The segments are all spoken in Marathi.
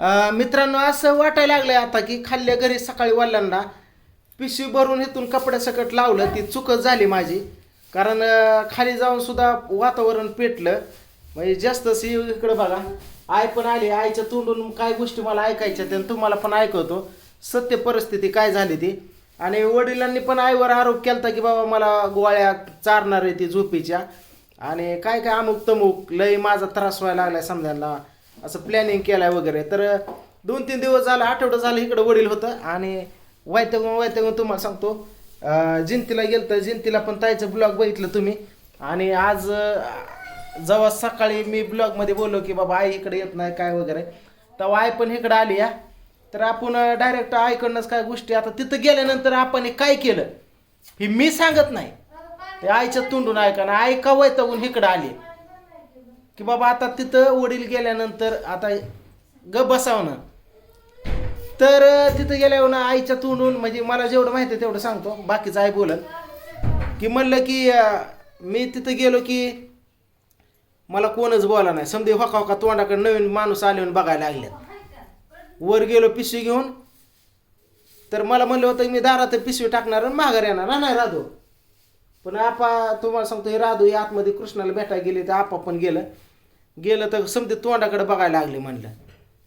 मित्रांनो असं वाटायला आहे आता की खाल्ल्या घरी सकाळी वाल्यांना पिशवी भरून इथून कपड्यासकट लावलं ती चुकच झाली माझी. कारण खाली जाऊन सुद्धा वातावरण पेटलं. म्हणजे जास्तच हे इकडं बघा आई पण आली आईच्या तोंडून काय गोष्टी मला ऐकायच्या त्या तुम्हाला पण ऐकवतो. सत्य परिस्थिती काय झाली ती? आणि वडिलांनी पण आईवर आरोप केला की बाबा मला गोळ्या चारणार आहे ती झोपीच्या. आणि काय काय अमुक तमुक लय माझा त्रास व्हायला लागलाय समजायला. असं प्लॅनिंग केलाय वगैरे. तर दोन तीन दिवस झालं आठवडं झालं इकडं वडील होतं आणि वैतगून वैतगून तुम्हाला सांगतो जिंतीला गेलं तर जिंतीला पण ताईचं ब्लॉग बघितलं तुम्ही. आणि आज जेव्हा सकाळी मी ब्लॉगमध्ये बोललो की बाबा आई इकडे येत नाही काय वगैरे. तेव्हा आई पण इकडे आली या तर आपण डायरेक्ट आईकडनंच काय गोष्टी आता तिथं गेल्यानंतर आपण हे काय केलं? हे मी सांगत नाही. ते आईच्या तोंडून ऐका ना. आई का वैतागून इकडं आली? की बाबा आता तिथं वडील गेल्यानंतर आता ग ना. तर तिथं गेल्यावर ना आईच्या तोंडून म्हणजे मला जेवढं माहिती आहे तेवढं सांगतो. बाकीचं आई बोलत की म्हणलं की मी तिथं गेलो की मला कोणच बोला नाही. समजे होका होका तोंडाकडे नवीन माणूस आले म्हणून बघायला लागल्यात वर गेलो पिशवी घेऊन. तर मला म्हणलं होतं मी दारात पिशवी टाकणार आणि माघार येणार. नाही राधो. पण आपा तुम्हाला सांगतो हे राधू या आतमध्ये कृष्णाला भेटायला गेले तर आपा पण गेलं. गेलं तर समजे तोंडाकडे बघायला लागले म्हणलं.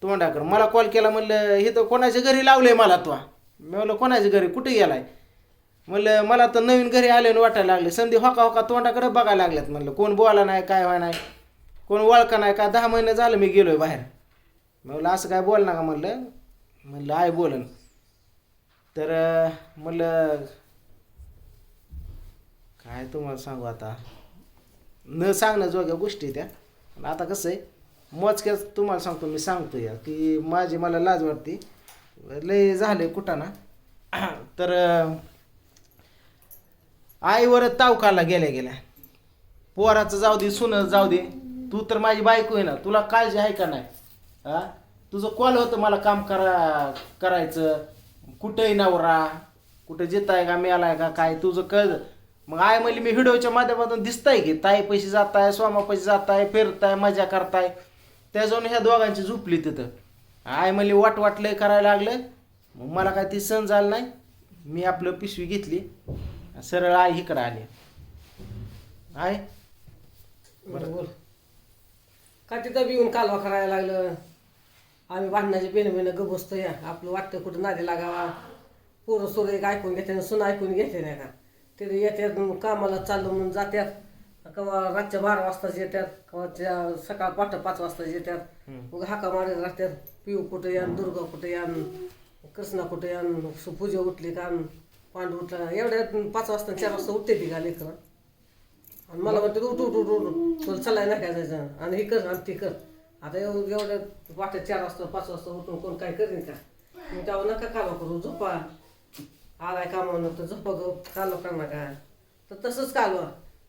तोंडाकडे. मला कॉल केला म्हणलं हे तर कोणाच्या घरी लावलंय मला तो? मी म्हणलं कोणाच्या घरी? कुठे गेलाय? म्हणलं मला तर नवीन घरी आले वाटायला लागले. संधी होका होका तोंडाकडे बघायला लागल्यात म्हणलं कोण बोला नाही काय व्हाय नाही? कोण ओळखा नाही का? दहा महिने झालं मी गेलोय बाहेर. म्हणलं असं काय बोल ना का म्हणलं. म्हणलं आहे बोलन तर म्हणलं काय तुम्हाला सांगू आता? न सांगण्याजोग्या गोष्टी त्या. आता कसं आहे मोजक्याच तुम्हाला सांगतो मी सांगतो या की माझी मला लाज वाटते. लय झालं कुठं ना तर आईवर तावकाला गेल्या गेल्या. पोराचं जाऊ दे सुन जाऊ दे. तू तर माझी बायको आहे ना तुला काळजी आहे का नाही? हा तुझं कॉल होतं मला काम करा करायचं. कुठंही नवरा? कुठं जिताय का मेलाय का काय? तुझं कळ मग आय म्हणली मी व्हिडिओच्या माध्यमातून दिसताय की ताई पैसे जाताय स्वामा पैसे जाताय फिरताय मजा करताय. त्याच्यावर ह्या दोघांची झोपली तिथं. आय म्हणली वाट वाटलंय करायला लागलं. मग मला काय ती सण झालं नाही. मी आपलं पिशवी घेतली. सरळ आई इकडं आली. आहे बरं. बोल. का तिथं बी येऊन कालवा करायला लागलं? आम्ही भांडणाचे बेन बेन ग बसतो या आपलं वाटतं कुठं नादी लागावा. पोरं सोरं एक ऐकून घेते सुन ऐकून घेते नाही का? तिथे येतात मग कामाला चाललो म्हणून जात्यात. कवा रातच्या बारा वाजताच येतात कवा त्या सकाळ पाठ पाच वाजताच येतात मग हाका मारत राहतात पिऊ कुठे यान दुर्गा कुठे यान कृष्णा कुठे यान सु- पूजा उठली का पांडू उठला एवढ्या पाच वाजता चार वाजता उठते ती का लेकरं आणि मला म्हणते उठ उठ उठ उठ तुला चालाय नाही काय जायचं. आणि हे कर आणि ते कर. आता एवढं एवढ्या वाटत चार वाजता पाच वाजता उठून कोण काय करेन का? मी तेव्हा नका कामा करू झोपा. आलाय कामावून तर झोपा गो कालो करणार का तर तसंच कालवा.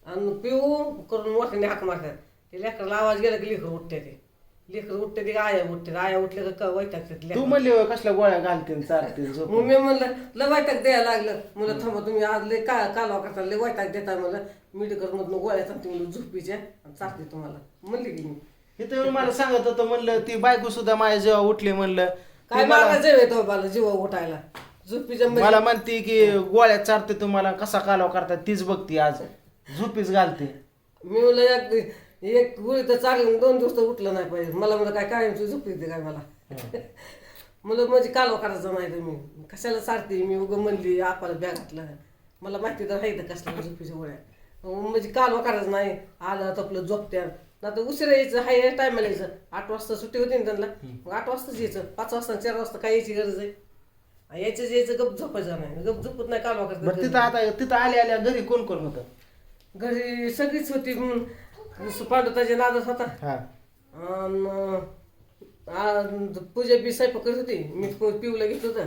आणि पिऊ करून मोठ्याने हाक मारतात. ते लेकराला आवाज गेला की लेकर उठते ते. लेकर उठते ते आया उठते. आया उठले का वैतागतात तू लेकरं. म्हणली होय कसल्या गोळ्या घालते झोप मग मी म्हणलं लय वैताग द्यायला लागलं. म्हणलं थांबा तुम्ही आज लय का कालवा करता लय वैताग देता म्हणलं. मेडिकल मधून गोळ्या सांगते म्हणलं झोपीच्या आणि चालते तुम्हाला. म्हणले की मी. इथं येऊन मला सांगत होतं म्हणलं ती बायको सुद्धा माझ्या जेव्हा उठली म्हणलं ती काय मला मला जेव येतो मला जीव उठायला? झोपीच्या मला म्हणते की गोळ्या चारते तुम्हाला कसा कालवा करतात तीच बघती आज. झोपीच घालते. मी म्हणलं एक एक गोळी तर चालली दोन दिवस तर उठलं नाही पाहिजे. मला म्हणलं काय कायमची झोप येते काय मला? म्हणलं म्हणजे कालवा करायचं नाही तुम्ही. कशाला सारते मी उगं म्हणली आपल्याला बॅग घातलं. मला माहिती तर आहे तर कसल्या झोपीच्या गोळ्या. मग म्हणजे कालवा करायचं नाही. आलं तर आपलं झोपत्या. ना तर उशिरा यायचं हाय टायमाला यायचं. आठ वाजता सुट्टी होती ना त्यांना. मग आठ वाजताच यायचं. पाच वाजता चार वाजता काय यायची गरज आहे? यायचं यायचं गप झोपायचं नाही गप झोपत नाही कालवा बरं तिथं करत आता तिथं आल्या आल्या घरी कोण कोण होतं? घरी सगळीच होती पांडुताच्या नादच होता. हा. अन पूजा बी स्वयंपाक करत होती. मी पि- पिऊला घेतलं होतं.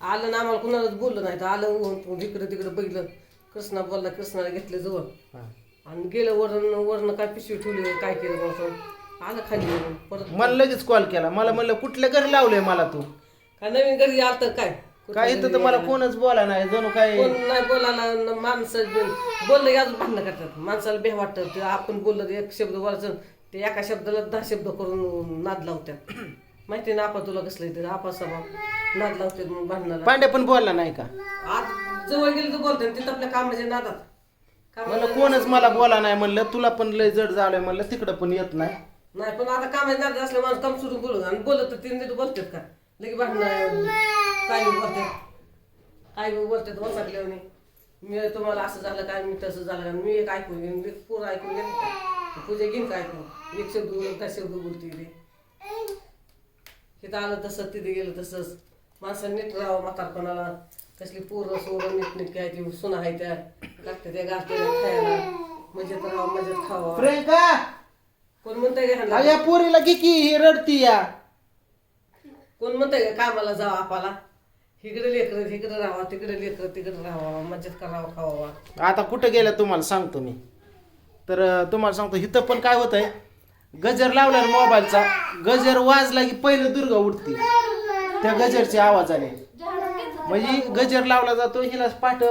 आलं ना आम्हाला कुणालाच बोललं नाही. तर आलं उ- इकडं तिकडं बघितलं. कृष्णा बोलला कृष्णाला घेतलं जवळ. हा. आणि गेलं वरण वरण काय पिशवी ठेवली काय केलं म्हणून आलं खाली. परत मला लगेच कॉल केला. मला म्हणलं कुठल्या घरी लावलंय मला तू? नवीन घरी आलं तर काय काय इथं तर मला कोणच बोला नाही जणू काय कोण नाही बोलायला न माणसं बी- बोललं की अजून भांडणं करतात. माणसाला बे वाटतं. आपण बोललं तर एक शब्द बोलायचं ते एका शब्दाला दहा शब्द करून नाद लावतात माहिती ना आपा तुला कसलं येते आपा स्वभाव. नाद लावते मग भांडणाला. पांड्या पण बोलला नाही का? आज जवळ गेली तर बोलते तिथं आपल्या कामाच्या नादात. म्हणलं कोणच मला बोला नाही म्हणलं तुला पण लय जड झालंय म्हणलं तिकडं पण येत नाही. नाही पण आता कामाच्या नादात असल्या माणूस काम सोडून बोलत आणि बोलत तर तीन नीट बोलतात का? लगे भांडणं काय बोलतात काय बोलतात वसाकल्याने मी तुम्हाला असं झालं काय मी तसं झालं मी एक ऐकून घेईन. एक पूर्ण ऐकून घेईन. पूजा घेईन का ऐकून? एक शब्द बोलून काय शब्द बोलते ते. तिथं आलं तसं तिथे गेलं तसंच. माणसाने नीट राहावं म्हातारपणाला. कसली पोरं सोरं नीट नीट काय ती सुना आहे त्या. लागते त्या गाठे खायला. मजेत राहावं मजेत खावा. प्रियंका! कोण म्हणतंय का पोरीला घे की ही रडती या. कोण म्हणतंय का कामाला जावं आपाला? इकडे लेकर तिकडे राहावं तिकडे लेकर तिकडे राहावं मजेत करावं खावा आता कुठं गेलं तुम्हाला सांगतो मी. तर अं, तुम्हाला सांगतो इथं पण काय होत आहे गजर लावला मोबाईलचा गजर वाजला की पहिलं दुर्गा उठते त्या गजरचे आवाज आले. म्हणजे गजर लावला जातो हिला पाठ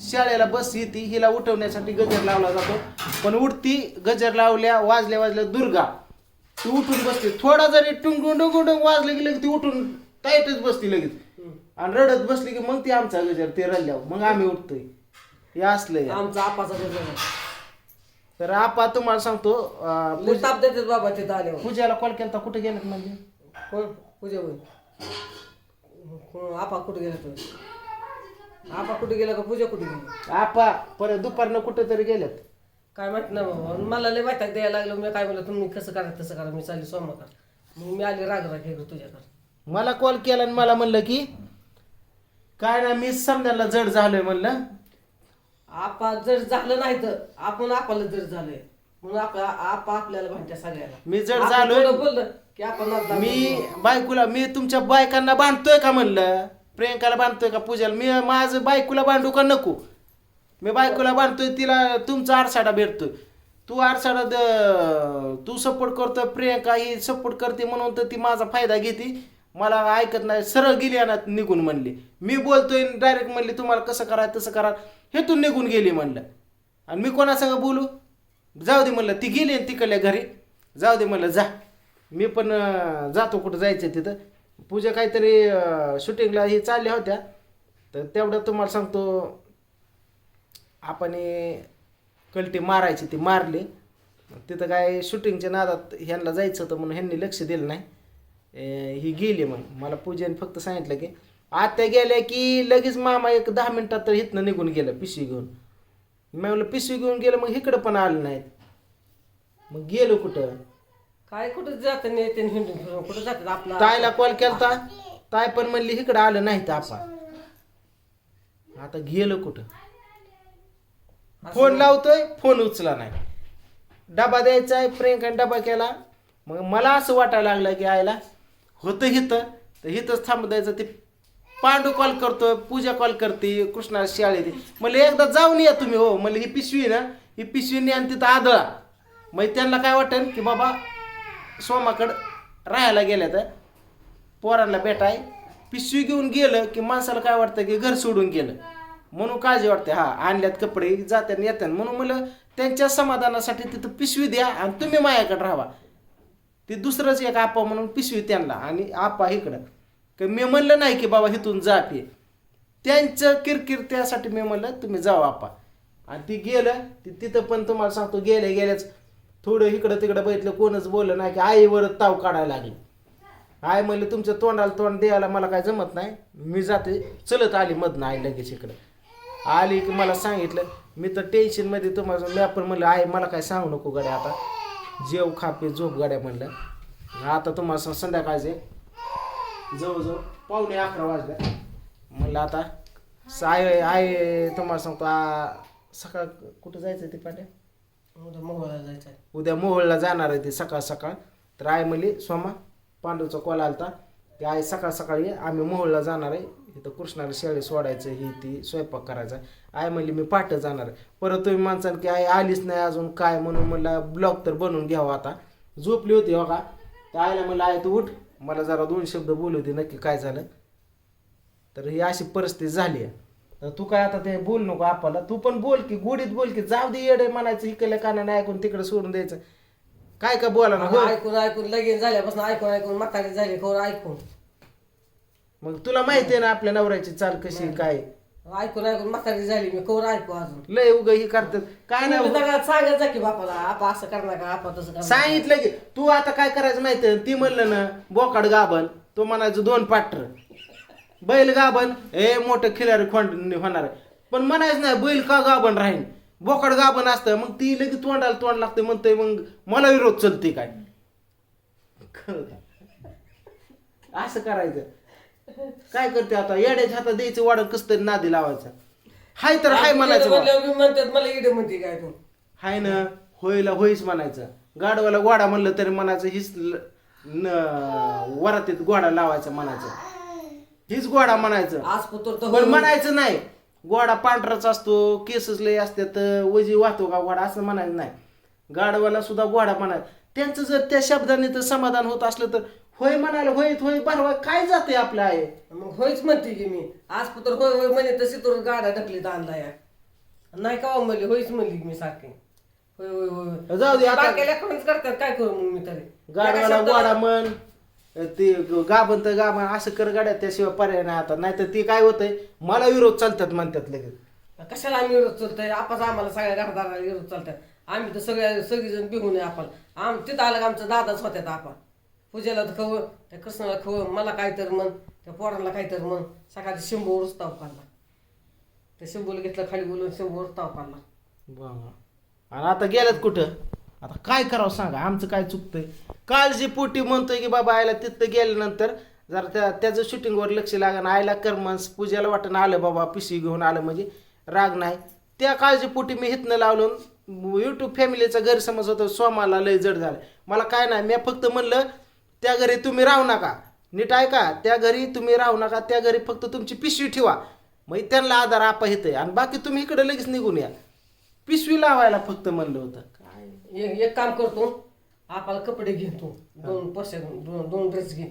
शाळेला बस येते हिला उठवण्यासाठी गजर लावला जातो. पण उठती गजर लावल्या वाजल्या वाजल्या दुर्गा. ती उठून बसते. थोडा जरी टुंगुंड डुंगुंड वाजलं की लगेच ती उठून टाईटच बसती लगेच. आणि रडत बसली की मग ती आमचा गजर ते रडल्यावर. मग आम्ही उठतोय. हे असलंय आमचा आपाचा गजर तर आपा तुम्हाला सांगतो अं, लय ताप देतात बाबा तिथं आल्यावर. पूजाला कॉल केला कुठे गेलेत म्हणजे? कोण? पूजा कोण? आपा कुठे गेला तर आपा कुठे गेला का पूजा कुठे गेली? आपा परत दुपारनं कुठे तरी गेलेत. काय माहीत ना बाबा. मला लय वाईटाक द्यायला लागलो. मी काय म्हणलं तुम्ही कसं करा तसं करा. मी चालली सोमाकर मग मी आली राग राग इकडे तुझ्याकडे. मला कॉल केला आणि मला म्हणलं की काय ना मी समजायला जड झालोय म्हणलं. आपा जर झालं नाही तर आपण आपाला जर झालंय. म्हणून आपा आपा आपल्याला भांडत्या सगळ्याला. मी जड आपण झालोय. थोडं बोललं की आपण लागलो. मी बायकोला मी तुमच्या बायकांना बांधतोय का म्हणलं? प्रियंकाला बांधतोय का पूजाला? मी माझं बायकोला बांधू का नको? मी बायकोला बांधतोय तिला तुमचा आरसाडा भेटतोय. तू आरसाडा द- तू सपोर्ट करतो प्रियंका ही सपोर्ट करते म्हणून तर ती माझा फायदा घेते. मला ऐकत नाही सरळ गेली ना निघून म्हणली. मी बोलतोय डायरेक्ट म्हणली तुम्हाला कसं करा तसं करा. हे तू निघून गेली म्हणलं. आणि मी कोणासंग बोलू? जाऊ दे म्हणलं ती गेली तिकडल्या घरी. जाऊ दे म्हणलं जा. मी पण जातो कुठं जायचं तिथं. पूजा काहीतरी शूटिंगला ही चालल्या होत्या. तर तेवढं तुम्हाला सांगतो आपण हे कलटी मारायची ती मारली. तिथं काय शूटिंगच्या नादात ह्यांना जायचं होतं म्हणून ह्यांनी लक्ष दिलं नाही. ही गेली मग. मला पूजेने फक्त सांगितलं की आत्या गेल्या की लगेच मामा एक दहा मिनिटात तर इथनं निघून गेलं पिशवी घेऊन. मी म्हणलं पिशवी घेऊन गेलं मग इकडं पण आलं नाहीत. मग गेलो कुठं? काय कुठं जातं नाही ते हिंडून फिरून? कुठं जातात आपला ताईला कॉल केलता. ताई पण म्हणली इकडं आलं नाही तर आपा आता गेलो कुठं? फोन लावतोय फोन उचला नाही. डबा द्यायचा आहे प्रियंकाने डबा केला. मग मला असं वाटायला लागलं की आयला होतं हिथं तर हिथंच थांब द्यायचं ते पांडू कॉल करतोय पूजा कॉल करते कृष्णा शाळेत म्हणलं एकदा जाऊन या तुम्ही हो. म्हणलं ही पिशवी ना ही पिशवी न्या आणि तिथं आदळा. मग त्यांना काय वाटेल की बाबा सोमाकडं राहायला गेल्या तर पोरांना भेटाय. पिशवी घेऊन गेलं की माणसाला काय वाटतं की घर सोडून गेलं. म्हणून काळजी वाटते. हा आणल्यात कपडे जात्यान येत्यान म्हणून म्हणलं त्यांच्या समाधानासाठी तिथं पिशवी द्या आणि तुम्ही माझ्याकडे राहा ते दुसरंच एक आपा म्हणून पिशवी त्यांना आणि आपा इकडं. की मी म्हणलं नाही की बाबा इथून जा ते त्यांचं किरकिर त्यासाठी मी म्हणलं तुम्ही जा आपा. आणि ती गेलं ती तिथं पण तुम्हाला सांगतो गेल्या गेल्याच थोडं इकडं तिकडं बघितलं कोणच बोललं नाही की आईवर ताव काढायला लागली. आई म्हणलं तुमच्या तोंडाला तोंड द्यायला मला काय जमत नाही. मी जाते चलत आली मधनं आई लगेच इकडं. आली की मला सांगितलं मी तर टेन्शनमध्ये तुम्हाला मी आपण म्हणलं आई मला काय सांगू नको गड्या आता. जेव खापे झोप गड्या म्हणलं. आता तुम्हाला संध्याकाळचे जवळजवळ पावणे अकरा वाजल्या म्हणलं आता आय आय तुम्हाला सांगतो सकाळ कुठं जायचं ते पाट्या उद्या मोबाईलला जायचं आहे. उद्या मोहोळला जाणार आहे ते सकाळ सकाळ. तर आई म्हणली सोमा पांडूचा कॉल आलता. की आई सकाळ सकाळी आम्ही मोहोळला जाणार आहे. इथं कृष्णाला शेळी सोडायचं ही ती स्वयंपाक करायचा. आई म्हणली मी पाठ जाणार परत तुम्ही माणसानं की आई आलीच नाही अजून काय? म्हणून मला ब्लॉग तर बनवून घ्यावा आता. झोपली होती हो का? तर आईला म्हणलं आई तू उठ. मला जरा दोन शब्द बोलू दे नक्की काय झालं. तर ही अशी परिस्थिती झाली आहे. तर तू काय आता ते बोल नको आपल्याला. तू पण बोल की गोडीत बोल की जाऊ दे येडे म्हणायचं इकडल्या कानाने ऐकून तिकडे सोडून द्यायचं. काय का बोला. ना ऐकून ऐकून लगीन झाल्यापासून ऐकून ऐकून म्हातारी झाली खबर ऐकून. मग तुला माहिती आहे ना आपल्या नवऱ्याची चाल कशी काय? ऐकून ऐकून म्हातारी झाली मी कवर ऐकू अजून? लय उग ही करतात. काय नाही सांगत जा की बापाला आपा असं करणार का आपा तसं करणार सांगितलं की तू आता काय करायचं माहिती ती म्हणलं ना बोकाड गाभण तो म्हणायचं दोन पाटर. बैल गाभण हे मोठं खिलारी खोंड होणार पण म्हणायचं नाही बैल का गाभण राहीन? बोकाड गाभण असतं मग ती लगेच तोंडाला तोंड लागते म्हणते मग मला विरोध चलते काय? का? असं करायचं. काय करते आता? येड्याच्या हातात द्यायचं वाढ कस तरी नादी लावायचं. हाय तर हाय म्हणायचं बा. म्हणल्यावर मी म्हणतात मला इडे म्हणते काय तू? हाय ना होयला होईच म्हणायचं. गाडवाला गोडा म्हणलं तरी म्हणायचं हीच ल- न वरातीत गोडा लावायचा म्हणायचं. हीच गोडा म्हणायचं. आज पुत्र तर पण म्हणायचं नाही. गोडा पांढराच असतो केसच लय असतात वजी वाहतो का गोडा असं म्हणायचं नाही. गाडवाला सुद्धा गोडा म्हणायचं. त्यांचं जर त्या शब्दाने तर समाधान होत असलं तर होय म्हणायला होय होय बरं काय जाते आपल्या आहे मग होयच म्हणते की मी. आज पुत्र होय होय म्हणे तशी तर गाडा ढकलीत आणला या. नाही का हो म्हणली होयच म्हणली मी सारखी. होय होय होय जाऊ दे आता. बारक्या लेकरांनीच करतात काय करू मग मी तरी? गाडवाला गोडा म्हण ते गाभन तर गाभन असं कर गाड्या त्याशिवाय पर्याय नाही आता. नाही तर ती काय होतंय? मला विरोध चालतात म्हणतात लगेच. कशाला आम्ही विरोध चालतोय? आपच आम्हाला सगळ्या घरदाराला विरोध चालतात आम्ही तर सगळ्या सगळीजण बिहून आहे आपण. आम तिथं आलं का आमचं दादाच होत्यात आपण. पूजेला तर खवं त्या कृष्णाला खवं मला काय तर म्हण त्या पोरांना काय तर म्हण सकाळी शंभूवरच ताव काढला. त्या शंभूला घेतलं खाली बोलून शंभूवर ताव काढला. वा. आणि आता गेल्यात कुठं? आता काय करावं सांगा? आमचं काय चुकतंय? काळजी पोटी म्हणतोय की बाबा आयला तिथं गेल्यानंतर जरा त्या त्याचं शूटिंगवर लक्ष लागण आयला करमस पूजेला वाटणं आलं बाबा पिशवी घेऊन आलं म्हणजे. राग नाही. त्या काळजीपोटी मी हिथनं लावलं. युट्यूब फॅमिलीचा गैरसमज होता सोमाला लय जड झालं मला काय नाही मी फक्त म्हणलं त्या घरी तुम्ही राहू नका. नीट ऐका त्या घरी तुम्ही राहू नका त्या घरी फक्त तुमची पिशवी ठेवा. मग त्यांना आधार आपा येतंय आणि बाकी तुम्ही इकडे लगेच निघून या. पिशवी लावायला फक्त म्हणलं होतं. काय? एक एक काम करतो. आपल्याला कपडे घेतो दोन पोशाख दोन दोन ड्रेस घे.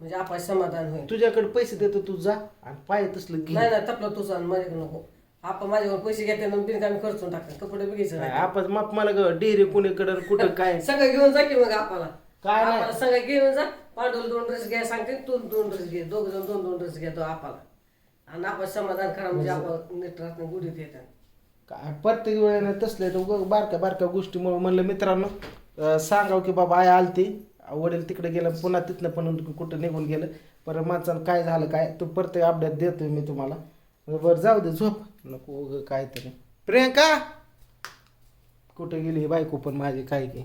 म्हणजे आपलं समाधान होईल. तुझ्याकडे पैसे देतो तू जा आणि पाय तसलं घे. नाही नाही तपलं तुझं आणि माझ्याकडे नको. आपण माझ्यावर पैसे घेते ना बिनकामी खर्चून टाकतात. कपडे बी घ्यायचं काय, नाही. आपण मग मला डेअरी कुणीकडं कुठं काय? सगळं घेऊन जा की मग आपल्याला. काय नाही. आपल्याला सगळं घेऊन जा. पांडुला दोन ड्रेस घ्या सांगते तू दोन ड्रेस घे. दोघ जण दोन दोन ड्रेस घेतो आपल्याला. आणि आपण समाधान करा म्हणजे आपण नीट राहत गुढीत येतात काय प्रत्येक वेळेला तसले तर उगाच बारक्या बारक्या गोष्टीमुळे म्हणलं मित्रांनो अं, सांगावं की बाबा आय आलती. वडील तिकडे गेलं पुन्हा तिथनं पण कुठं निघून गेलं. परत माणसानं काय झालं काय तो प्रत्येक अपडेट देतोय मी तुम्हाला. बरं जाऊ दे झोप. नको उगं काय तरी प्रियंका! कुठं गेली ही बायको पण माझी? काय की?